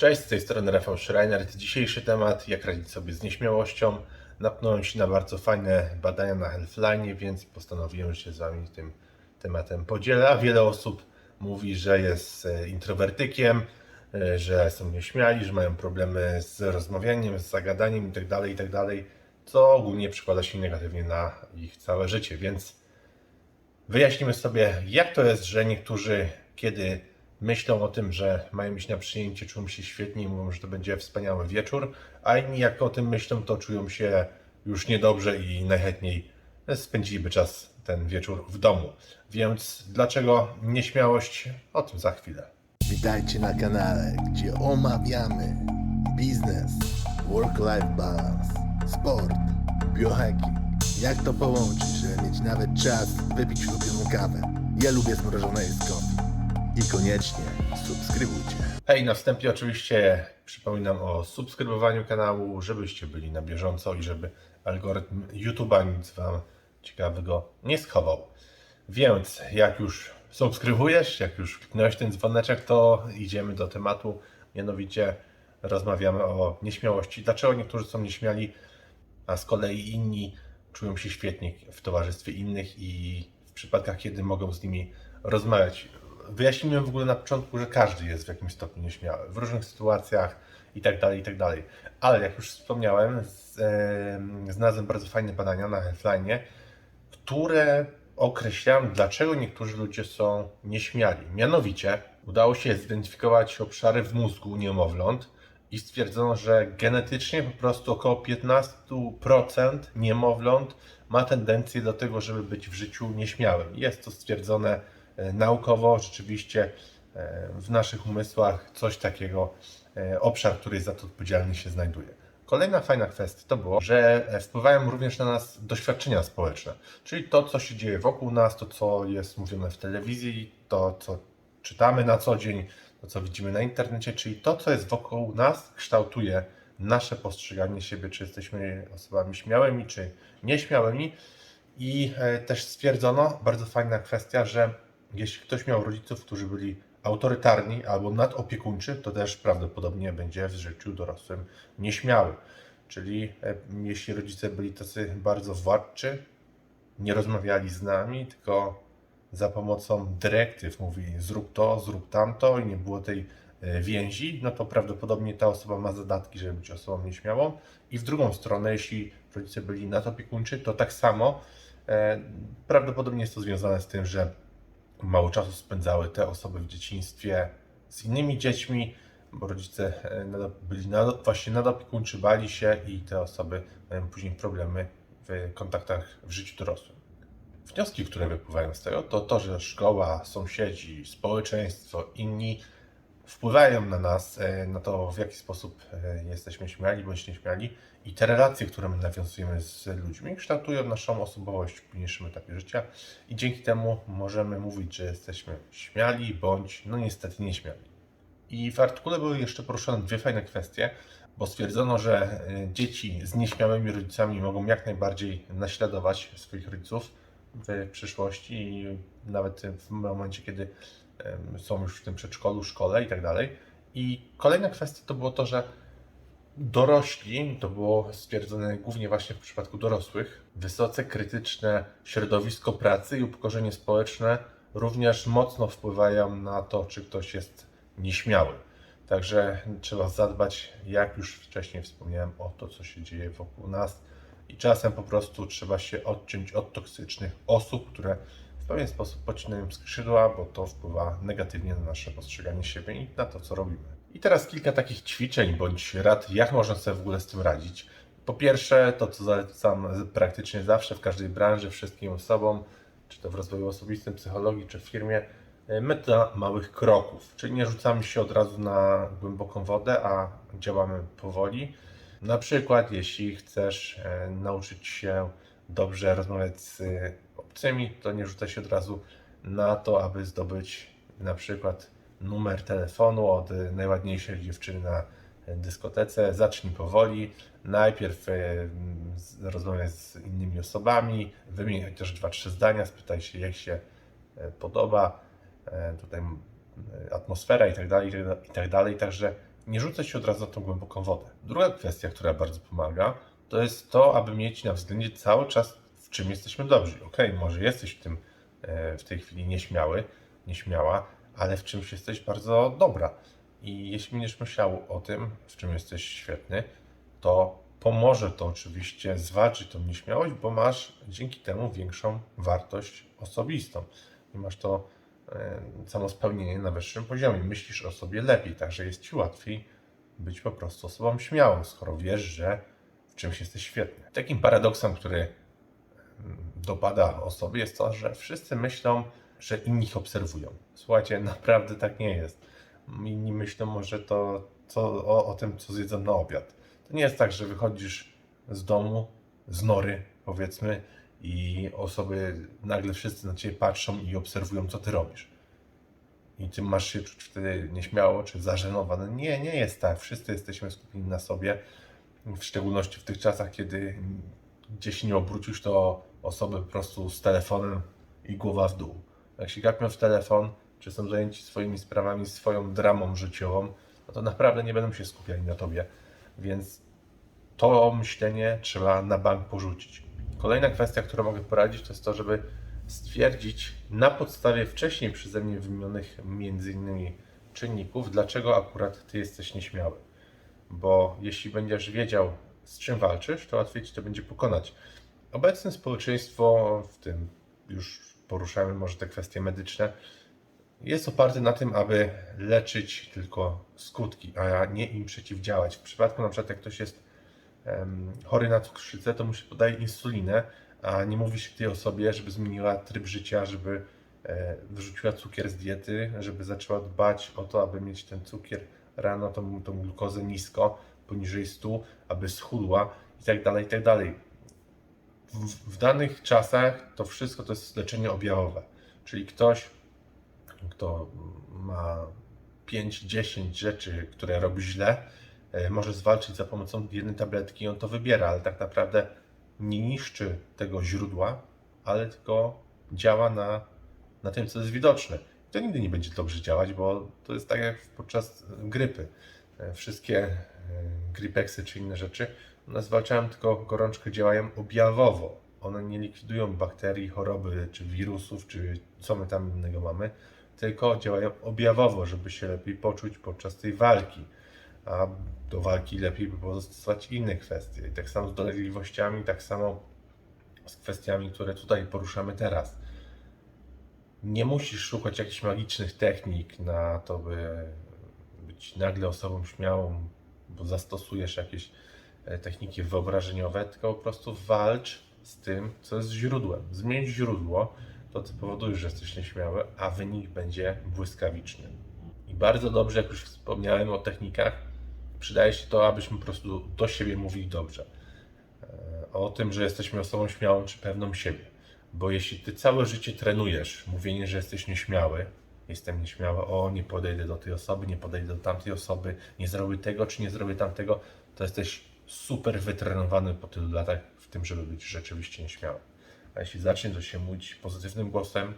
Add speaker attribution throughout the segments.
Speaker 1: Cześć, z tej strony Rafał Schreiner. Dzisiejszy temat, jak radzić sobie z nieśmiałością. Napnąłem się na bardzo fajne badania na Healthline, więc postanowiłem się z Wami tym tematem podzielę. Wiele osób mówi, że jest e, introwertykiem, e, że są nieśmiali, że mają problemy z rozmawianiem, z zagadaniem itd., itd., co ogólnie przekłada się negatywnie na ich całe życie. Więc Wyjaśnimy sobie, jak to jest, że niektórzy, kiedy myślą o tym, że mają iść na przyjęcie, czują się świetnie i mówią, że to będzie wspaniały wieczór, a inni, jak o tym myślą, to czują się już niedobrze i najchętniej spędziliby czas ten wieczór w domu. Więc dlaczego nieśmiałość? O tym za chwilę.
Speaker 2: Witajcie na kanale, gdzie omawiamy biznes, work-life balance, sport, biohacking. Jak to połączyć, żeby mieć nawet czas wypić ulubioną kawę. Ja lubię zmrożone jest. I koniecznie subskrybujcie.
Speaker 1: Hej, na wstępie oczywiście przypominam o subskrybowaniu kanału, żebyście byli na bieżąco i żeby algorytm YouTube'a nic Wam ciekawego nie schował. Więc jak już subskrybujesz, jak już kliknąłeś ten dzwoneczek, to idziemy do tematu. Mianowicie rozmawiamy o nieśmiałości. Dlaczego niektórzy są nieśmiali, a z kolei inni czują się świetnie w towarzystwie innych i w przypadkach, kiedy mogą z nimi rozmawiać. Wyjaśniłem w ogóle na początku, że każdy jest w jakimś stopniu nieśmiały, w różnych sytuacjach i tak dalej, i tak dalej. Ale jak już wspomniałem, z, e, znalazłem bardzo fajne badania na Healthline, które określają, dlaczego niektórzy ludzie są nieśmiali. Mianowicie udało się zidentyfikować obszary w mózgu niemowląt i stwierdzono, że genetycznie po prostu około 15% niemowląt ma tendencję do tego, żeby być w życiu nieśmiałym. Jest to stwierdzone naukowo, rzeczywiście e, w naszych umysłach coś takiego, e, obszar, który jest za to odpowiedzialny się znajduje. Kolejna fajna kwestia to było, że e, wpływają również na nas doświadczenia społeczne, czyli to, co się dzieje wokół nas, to, co jest mówione w telewizji, to, co czytamy na co dzień, to, co widzimy na internecie, czyli to, co jest wokół nas, kształtuje nasze postrzeganie siebie, czy jesteśmy osobami śmiałymi, czy nieśmiałymi. I e, też stwierdzono, bardzo fajna kwestia, że jeśli ktoś miał rodziców, którzy byli autorytarni albo nadopiekuńczy, to też prawdopodobnie będzie w życiu dorosłym nieśmiały. Czyli e, jeśli rodzice byli tacy bardzo władczy, nie rozmawiali z nami, tylko za pomocą dyrektyw mówili zrób to, zrób tamto i nie było tej e, więzi, no to prawdopodobnie ta osoba ma zadatki, żeby być osobą nieśmiałą. I w drugą stronę, jeśli rodzice byli nadopiekuńczy, to tak samo e, prawdopodobnie jest to związane z tym, że mało czasu spędzały te osoby w dzieciństwie z innymi dziećmi, bo rodzice e, byli nado, właśnie nadopiekuńczy, bali się i te osoby mają później problemy w kontaktach w życiu dorosłym. Wnioski, które wypływają z tego, to to, że szkoła, sąsiedzi, społeczeństwo, inni wpływają na nas, e, na to, w jaki sposób e, jesteśmy śmiali bądź nieśmiali i te relacje, które my nawiązujemy z ludźmi, kształtują naszą osobowość w późniejszym etapie życia i dzięki temu możemy mówić, że jesteśmy śmiali bądź, no niestety, nieśmiali. I w artykule były jeszcze poruszone dwie fajne kwestie, bo stwierdzono, że e, dzieci z nieśmiałymi rodzicami mogą jak najbardziej naśladować swoich rodziców w przyszłości i nawet w momencie, kiedy są już w tym przedszkolu, szkole i tak dalej. I kolejna kwestia to było to, że dorośli, to było stwierdzone głównie właśnie w przypadku dorosłych, wysoce krytyczne środowisko pracy i upokorzenie społeczne również mocno wpływają na to, czy ktoś jest nieśmiały. Także trzeba zadbać, jak już wcześniej wspomniałem, o to, co się dzieje wokół nas. I czasem po prostu trzeba się odciąć od toksycznych osób, które w pewien sposób podcinają skrzydła, bo to wpływa negatywnie na nasze postrzeganie siebie i na to, co robimy. I teraz kilka takich ćwiczeń bądź rad, jak można sobie w ogóle z tym radzić. Po pierwsze, to co zalecam praktycznie zawsze w każdej branży, wszystkim osobom, czy to w rozwoju osobistym, psychologii, czy w firmie, e, metoda małych kroków. Czyli nie rzucamy się od razu na głęboką wodę, a działamy powoli. Na przykład, jeśli chcesz e, nauczyć się dobrze rozmawiać z e, obcymi, to nie rzucaj się od razu na to, aby zdobyć na przykład numer telefonu od najładniejszej dziewczyny na e, dyskotece. Zacznij powoli. Najpierw rozmawiaj z innymi osobami, wymień chociaż dwa, trzy zdania, spytaj się, jak się podoba tutaj atmosfera i tak dalej, i tak tak dalej. Także nie rzucać się od razu na tą głęboką wodę. Druga kwestia, która bardzo pomaga, to jest to, aby mieć na względzie cały czas, w czym jesteśmy dobrzy. Okej, może jesteś w tym e, w tej chwili nieśmiały, nieśmiała, ale w czymś jesteś bardzo dobra. I jeśli będziesz myślał o tym, w czym jesteś świetny, to pomoże to oczywiście zwalczyć tą nieśmiałość, bo masz dzięki temu większą wartość osobistą. I masz to samospełnienie na wyższym poziomie. Myślisz o sobie lepiej, także jest ci łatwiej być po prostu osobą śmiałą, skoro wiesz, że w czymś jesteś świetny. Takim paradoksem, który dopada osoby jest to, że wszyscy myślą, że inni ich obserwują. Słuchajcie, naprawdę tak nie jest. Inni myślą może to o, o tym, co zjedzą na obiad. To nie jest tak, że wychodzisz z domu, z nory powiedzmy i osoby, nagle wszyscy na ciebie patrzą i obserwują, co ty robisz. I ty masz się czuć wtedy nieśmiało czy zażenowany. Nie, nie jest tak. Wszyscy jesteśmy skupieni na sobie, w szczególności w tych czasach, kiedy gdzieś nie obrócisz, to osoby po prostu z telefonem i głowa w dół. Jak się gapią w telefon, czy są zajęci swoimi sprawami, swoją dramą życiową, no to naprawdę nie będą się skupiali na tobie. Więc to myślenie trzeba na bank porzucić. Kolejna kwestia, którą mogę poradzić, to jest to, żeby stwierdzić na podstawie wcześniej przeze mnie wymienionych między innymi czynników, dlaczego akurat ty jesteś nieśmiały. Bo jeśli będziesz wiedział, z czym walczysz, to łatwiej ci to będzie pokonać. Obecne społeczeństwo, w tym już poruszamy może te kwestie medyczne, jest oparte na tym, aby leczyć tylko skutki, a nie im przeciwdziałać. W przypadku na przykład jak ktoś jest chory na cukrzycę, to mu się podaje insulinę, a nie mówi się tej osobie, żeby zmieniła tryb życia, żeby e, wyrzuciła cukier z diety, żeby zaczęła dbać o to, aby mieć ten cukier rano, tą, tą glukozę nisko, poniżej 100, aby schudła i tak dalej, i tak dalej. W, danych czasach to wszystko to jest leczenie objawowe, czyli ktoś kto ma 5-10 rzeczy, które robi źle, może zwalczyć za pomocą jednej tabletki on to wybiera, ale tak naprawdę nie niszczy tego źródła, ale tylko działa na, na tym, co jest widoczne. To nigdy nie będzie dobrze działać, bo to jest tak jak podczas grypy. E, Wszystkie e, gripeksy czy inne rzeczy, one zwalczają tylko gorączkę, działają objawowo. One nie likwidują bakterii, choroby, czy wirusów, czy co my tam innego mamy, tylko działają objawowo, żeby się lepiej poczuć podczas tej walki. A do walki lepiej by było zastosować inne kwestie. I tak samo z dolegliwościami, tak samo z kwestiami, które tutaj poruszamy teraz. Nie musisz szukać jakichś magicznych technik na to, by być nagle osobą śmiałą, bo zastosujesz jakieś e, techniki wyobrażeniowe, tylko po prostu walcz z tym, co jest źródłem. Zmień źródło, to co powoduje, że jesteś nieśmiały, a wynik będzie błyskawiczny. I bardzo dobrze, jak już wspomniałem o technikach, przydaje się to, abyśmy po prostu do siebie mówili dobrze. E, O tym, że jesteśmy osobą śmiałą czy pewną siebie. Bo jeśli ty całe życie trenujesz mówienie, że jesteś nieśmiały, jestem nieśmiały, o nie podejdę do tej osoby, nie podejdę do tamtej osoby, nie zrobię tego czy nie zrobię tamtego, to jesteś super wytrenowany po tylu latach w tym, żeby być rzeczywiście nieśmiały. A jeśli zacznie to się mówić pozytywnym głosem,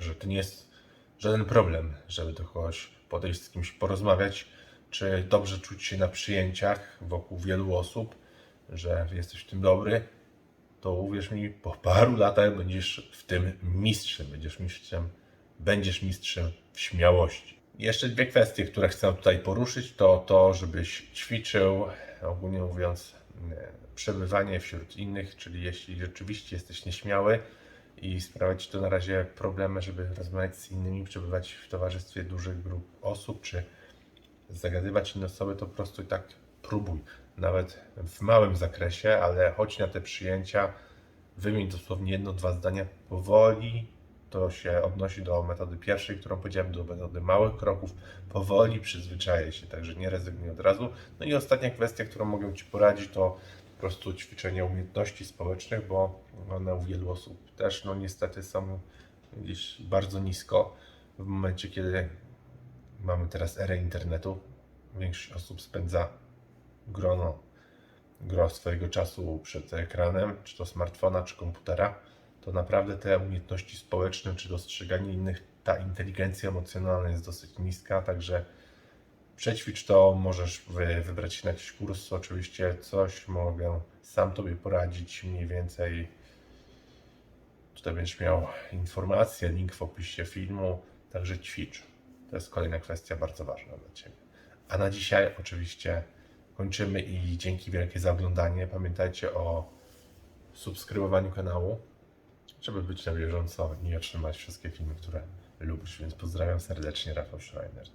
Speaker 1: że to nie jest żaden problem, żeby do kogoś podejść z kimś porozmawiać, czy dobrze czuć się na przyjęciach wokół wielu osób, że jesteś w tym dobry, to uwierz mi, po paru latach będziesz w tym mistrzem, będziesz mistrzem, będziesz mistrzem w śmiałości. Jeszcze dwie kwestie, które chcę tutaj poruszyć, to to, żebyś ćwiczył, ogólnie mówiąc, e, przebywanie wśród innych, czyli jeśli rzeczywiście jesteś nieśmiały i sprawia Ci to na razie problemy, żeby rozmawiać z innymi, przebywać w towarzystwie dużych grup osób, czy zagadywać inne osoby, to po prostu tak próbuj. Nawet w małym zakresie, ale chodź na te przyjęcia, wymień dosłownie jedno, dwa zdania powoli. To się odnosi do metody pierwszej, którą powiedziałem, do metody małych kroków. Powoli przyzwyczaję się, także nie rezygnuj od razu. No i ostatnia kwestia, którą mogę Ci poradzić, to po prostu ćwiczenie umiejętności społecznych, bo one u wielu osób też, no niestety są gdzieś bardzo nisko. W momencie, kiedy mamy teraz erę internetu, większość osób spędza grono, gro swojego czasu przed ekranem, czy to smartfona, czy komputera, to naprawdę te umiejętności społeczne, czy dostrzeganie innych, ta inteligencja emocjonalna jest dosyć niska, także Przećwicz to, możesz wy, wybrać się na jakiś kurs, oczywiście coś mogę sam Tobie poradzić mniej więcej. Tutaj będziesz miał informacje, link w opisie filmu, także ćwicz. To jest kolejna kwestia bardzo ważna dla Ciebie. A na dzisiaj oczywiście kończymy i dzięki wielkie za oglądanie. Pamiętajcie o subskrybowaniu kanału, żeby być na bieżąco i otrzymać wszystkie filmy, które lubisz. Więc pozdrawiam serdecznie, Rafał Schreiner.